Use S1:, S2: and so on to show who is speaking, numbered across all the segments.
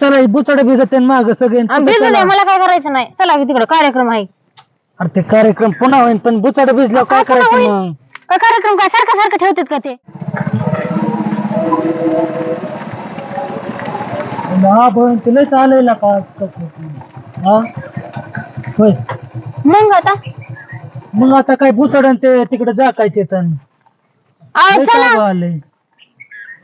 S1: चला बुचड भिजत माग सगळे.
S2: आणि द्या मला काय करायचं नाही. चला तिकडे कार्यक्रम आहे.
S1: अरे ते कार्यक्रम पुन्हा होईल पण बुचड भिजल्यावर काय
S2: काय पुन्हा
S1: करायचं
S2: होईल?
S1: मग?
S2: काय कार्यक्रम काय? सारखं सारखं ठेवतात का ते?
S1: बहीण तुलाच आलेला का कसं? हा? होय.
S2: मग आता?
S1: मग आता काय बुचड ते तिकडे जाकायचे
S2: अहो,
S1: लय
S2: चला.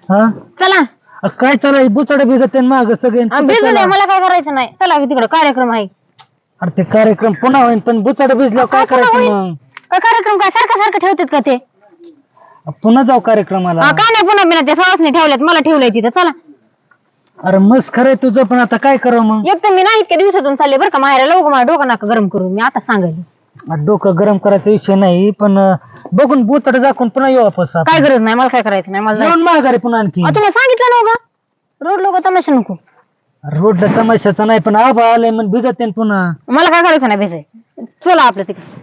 S1: हा?
S2: चला.
S1: अ, काय चालू बुचड भिजत माग सगळे
S2: भिजू द्या मला काय करायचं नाही. चला तिकडे कार्यक्रम आहे.
S1: अरे ते कार्यक्रम पुन्हा होईल पण बुचड भिजल्यावर काय
S2: काय पुन्हा
S1: करायचं? मग?
S2: काय कार्यक्रम काय? सारखं सारखं ठेवतात का ते?
S1: पुन्हा जाऊ कार्यक्रमाला.
S2: हा, काय नाही पुन्हा बिना? ते सवासने ठेवल्यात. मला ठेवलंय तिथं. चला.
S1: अरे मस्त खरंय तुझं पण आता काय करावं मग?
S2: एक तर मी नाही इतक्या दिवसातून चालले बरं का. माहेर लवकर माझ्या डोकं नाका गरम करून मी आता सांगायला.
S1: अरे डोकं गरम करायचा विषय नाही पण अं, बघून बुचड झाकून पुन्हा येऊ वापस आपण.
S2: काय गरज नाही मला काय करायचं नाही मला जायचं.
S1: येऊन माघारी पुन्हा आणखी.
S2: अहो, तुम्हाला सांगितलं ना का रोड लोक तमाशा नको.
S1: रोडला समस्याचा नाही पण आबा आलाय मग भिजत पुन्हा.
S2: मला काय करायचं नाही भेजाय. चला आपल्या तिकडे.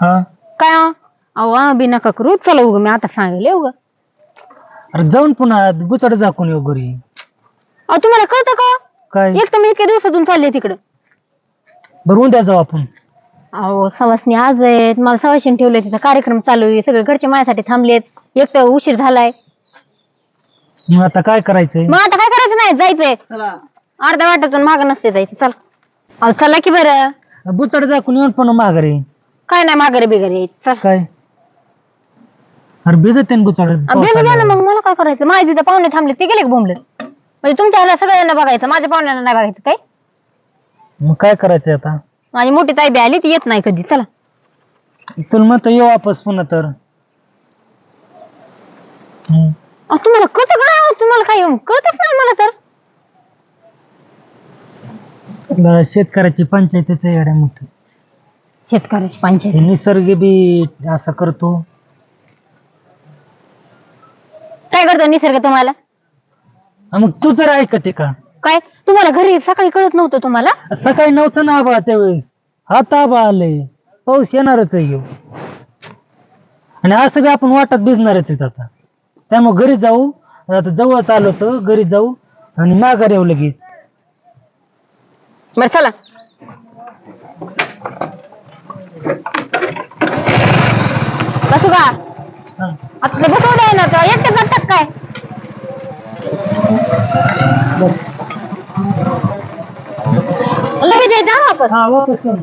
S1: हा?
S2: काय हा? अहो हा बी नका करू. चला उग मी आता सांगेल उग.
S1: अरे जाऊन पुन्हा बुचड झाकून येऊ घरी.
S2: अहो तुम्हाला कळतं का?
S1: काय?
S2: एक तर मी इतक्या दिवसातून चालले तिकडं.
S1: बरं उद्या जाऊ आपण.
S2: अहो सवासनी आज आहेत. मला सवाशीन ठेवले तिथं. कार्यक्रम चालू आहे. सगळे घरचे माझ्यासाठी थांबलेत. एक तर उशीर झालाय.
S1: मग आता काय करायचंय?
S2: मग आता काय करायचं नाही. जायचंय. अर्ध्या वाटातून माग नसते जायचं. चला. अहो चला की बरं.
S1: बुचड झाकून येऊन पुन्हा माघारी.
S2: काय नाही माघारी बिगारी यायचं चल.
S1: काय? अरे भिजत बुचड.
S2: ना मग. मला काय करायचं? माझे तिथं पाहुणे थांबले ते गेले का बोंबलेत? म्हणजे तुमच्या ह्याला सगळ्यांना बघायचं. माझ्या पाहुण्यांना नाही बघायचं. काय?
S1: मग काय करायचंय आता?
S2: माझी मोठी ताई बी आली ती येत नाही कधी. चला.
S1: तुला म्हणतो येऊ वापस पुन्हा तर. हम्म.
S2: अहो, तुम्हाला कळतं का नाही? अहो, तुम्हाला काय कळतच नाही मला तर.
S1: शेतकऱ्याची पंचायतीच एवढ्या मोठी.
S2: शेतकऱ्याची पंचायत.
S1: हे निसर्ग बी असं करतो.
S2: काय करतो निसर्ग तुम्हाला?
S1: हा, मग तू जर ऐकते का?
S2: काय? तुम्हाला घरी सकाळी कळत नव्हतं तुम्हाला?
S1: सकाळी नव्हतं ना आबा त्यावेळेस. आता आबा आलंय पाऊस येणारच आहे ह्यो. आणि असं बी आपण वाटत भिजणारच आहेत आता. त्यामुळे घरी जाऊ. आता जवळच आलो तर घरी जाऊ. आणि माघार येऊ लगेच.
S2: बरं चला. बसू का?
S1: हा.
S2: आता ते बसवू द्या ना तर जातात काय? हा वापस
S1: हा वापस येऊ.